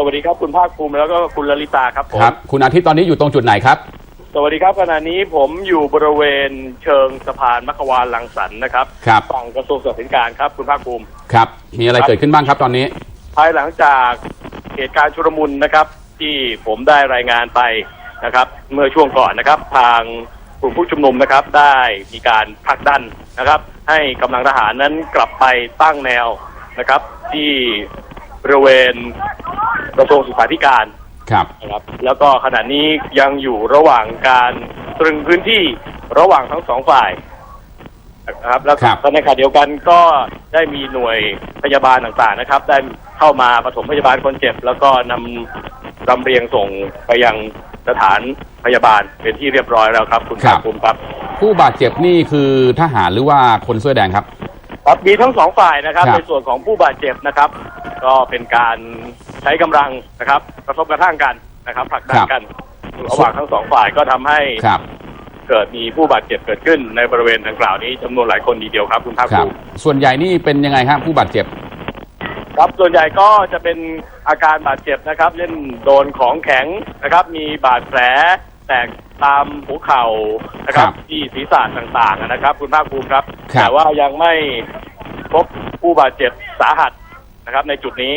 สวัสดีครับคุณภาคภูมิแล้วก็คุณลลิตาครับผมครับ คุณอาทิตย์ตอนนี้อยู่ตรงจุดไหนครับ สวัสดีครับขณะนี้ผมอยู่บริเวณเชิงสะพานมัขวานลังสรรค์นะครับครับฝั่งกระทรวงศึกษาธิการครับคุณภาคภูมิครับ มีอะไรเกิดขึ้นบ้างครับตอนนี้ ภายหลังจากเหตุการณ์ชุลมุนนะครับ ที่ผมได้รายงานไปนะครับ เมื่อช่วงก่อนนะครับ ทางกลุ่มผู้ชุมนุมนะครับ ได้มีการผลักดันนะครับ ให้กำลังทหารนั้นกลับไปตั้งแนวนะครับ ที่ บริเวณกระทรวงศึกษาธิการครับนะครับ แล้วก็ขณะนี้ยังอยู่ระหว่างการตรึงพื้นที่ระหว่างทั้งสองฝ่ายนะครับแล้วครับก็ในขณะเดียวกันก็ได้มีหน่วยพยาบาลต่างๆนะครับ ได้เข้ามาปฐมพยาบาลคนเจ็บ แล้วก็นำลำเรียงส่งไปยังสถานพยาบาลเป็นที่เรียบร้อยแล้วครับ คุณครับภาคภูมิครับ ผู้บาดเจ็บนี่คือทหารหรือว่าคนเสื้อแดงครับครับมีทั้งสองฝ่ายนะครับครับในส่วนของผู้บาดเจ็บนะครับ ก็เป็นการใช้กำลังนะครับ กระทบกระทั่งกันนะครับผลักดันกันระหว่างทั้งสองฝ่ายก็ทำให้ครับเกิดมีผู้บาดเจ็บเกิดขึ้นในบริเวณดังกล่าวนี้จำนวนหลายคนทีเดียวครับคุณภาคครับภูมิส่วนใหญ่นี่เป็นยังไงครับผู้บาดเจ็บ ครับส่วนใหญ่ก็จะเป็นอาการบาดเจ็บนะครับเช่นโดนของแข็งนะครับ มีบาดแผลแตกตามหัวเข่านะครับครับที่ศีรษะต่างๆนะครับ คุณภาคภูมิครับครับแต่ว่ายังไม่พบผู้บาดเจ็บสาหัส นะครับ ในจุดนี้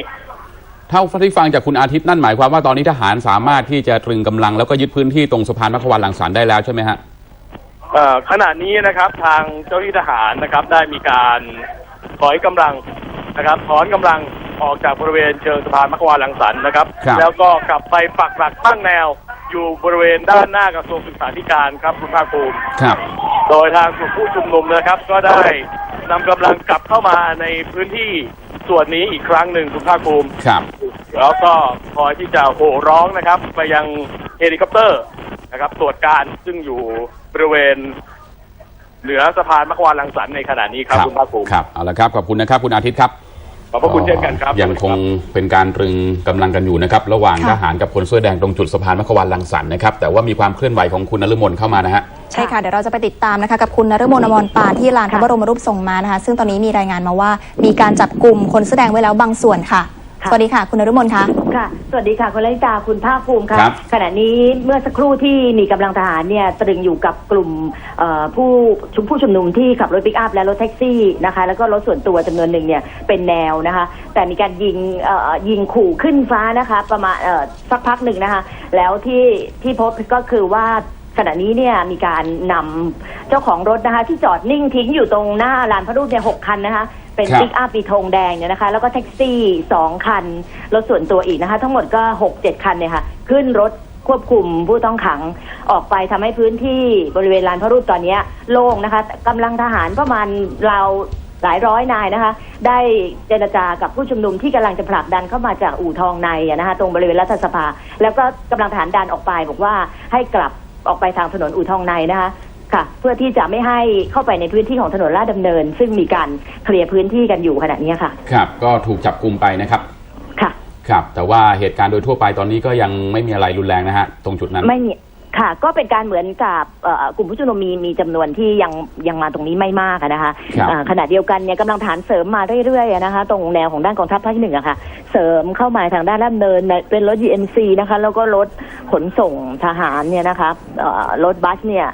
เท่าที่ฟังจากคุณอาทิตย์นั่นหมายความว่าตอนนี้ทหารสามารถที่จะตรึงกำลังแล้วก็ยึดพื้นที่ตรงสะพานมัขวานลังสรรค์ได้แล้วใช่ไหมฮะเอ่อขณะนี้นะครับทางเจ้าหน้าที่ทหารนะครับ ได้มีการถอยกำลังนะครับถอนกำลังออกจากบริเวณเชิงสะพานมัขวานลังสรรค์นะครับครับ แล้วก็กลับไปปักหลักตั้งแนวอยู่บริเวณด้านหน้ากระทรวงศึกษาธิการครับคุณภาคภูมิครับ โดยทางกลุ่มผู้ชุมนุมนะครับ ก็ได้นำกำลังกลับเข้ามาในพื้นที่ ส่วนนี้อีกครั้งหนึ่งคุณภาคภูมิครับแล้วก็คอยที่จะโห่ร้องนะครับ ไปยังเฮลิคอปเตอร์นะครับตรวจการซึ่งอยู่บริเวณเหนือสะพานมัขวานลังสรรค์ในขณะนี้ครับคุณภาคภูมิครับเอาละครับขอบคุณนะครับคุณอาทิตย์ครับ ขอบพระคุณเช่นกันครับยังคงเป็นการตรึงกำลังกันอยู่นะครับ ระหว่างค่ะทหารกับคนเสื้อแดงตรงจุดสะพานมัขวานลังสรรค์นะครับ แต่ว่ามีความเคลื่อนไหวของคุณนฤมลเข้ามานะฮะใช่ค่ะ เดี๋ยวเราจะไปติดตามนะคะกับคุณนฤมลอมรปานที่ลานพระบรมรูปทรงม้านะคะ ซึ่งตอนนี้มีรายงานมาว่า มีการจับกลุ่มคนแสอแดงไว้แล้วบางส่วนค่ะค่ะ สวัสดีค่ะ คุณนฤมลคะค่ะ สวัสดีค่ะ คุณลลิตาคุณภาคภูมิค่ะ ครับขณะนี้เมื่อสักครู่ที่มีกำลังทหารเนี่ยตรึงอยู่กับกลุ่มเอ่อผู้ชุมผู้ชุมนุมที่ขับรถปิกอัพและรถแท็กซี่นะคะ แล้วก็รถส่วนตัวจำนวนหนึ่งเนี่ยเป็นแนวนะคะ แต่มีการยิงเอ่อยิงขู่ขึ้นฟ้านะคะ ประมาณเอ่อสักพักหนึ่งนะคะ แล้วที่ที่พบก็คือว่าขณะนี้เนี่ยมีการนำเจ้าของรถนะคะ ที่จอดนิ่งทิ้งอยู่ตรงหน้าลานพระรูปเนี่ยหกคันนะคะ เป็นครับ ปิกอัพมีธงแดงเนี่ยนะคะ แล้วก็แท็กซี่สองคัน รถส่วนตัวอีกนะคะ ทั้งหมดก็หกเจ็ดคันเนี่ยค่ะ ขึ้นรถควบคุมผู้ต้องขังออกไปทำให้พื้นที่บริเวณลานพระรูปตอนเนี้ยโล่งนะคะกำลังทหารประมาณเราวหลายร้อยนายนะคะ ได้เจรจากับผู้ชุมนุมที่กำลังจะผลักดันเข้ามาจากอู่ทองในอะนะคะตรงบริเวณรัฐสภา แล้วก็กำลังทหารดันออกไปบอกว่าให้กลับออกไปทางถนนอู่ทองในนะคะ ค่ะ เพื่อที่จะไม่ให้เข้าไปในพื้นที่ของถนนลาดดำเนิน ซึ่งมีการเคลียร์พื้นที่กันอยู่ขณะนี้ค่ะ ครับ ก็ถูกจับกลุ่มไปนะครับค่ะครับ แต่ว่าเหตุการณ์โดยทั่วไปตอนนี้ก็ยังไม่มีอะไรรุนแรงนะฮะตรงจุดนั้นไม่มีค่ะ ก็เป็นการเหมือนกับเอ่อกลุ่มผู้ชุมนุมมีมีจำนวนที่ยังยังมาตรงนี้ไม่มากอะนะคะครับอ่าขณะเดียวกันเนี่ยกำลังฐานเสริมมาเรื่อยๆอะนะคะตรงแนวของด้านกองทัพภาคที่หนึ่งอะค่ะ เสริมเข้ามาทางด้านลาดดำเนินเป็นรถ GMC นะคะ แล้วก็รถขนส่งทหารเนี่ยนะคะเอ่อรถบัสเนี่ย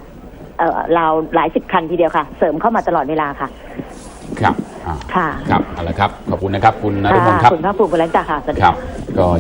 เอ่อราวหลายสิบคันทีเดียวค่ะ เสริมเข้ามาตลอดเวลาค่ะ ครับอ่าค่ะ ครับเอาละครับ ขอบคุณนะครับ คุณนฤมลครับ คุณภาคภูมิคุณลักษณ์ค่ะสวัสดีครับก็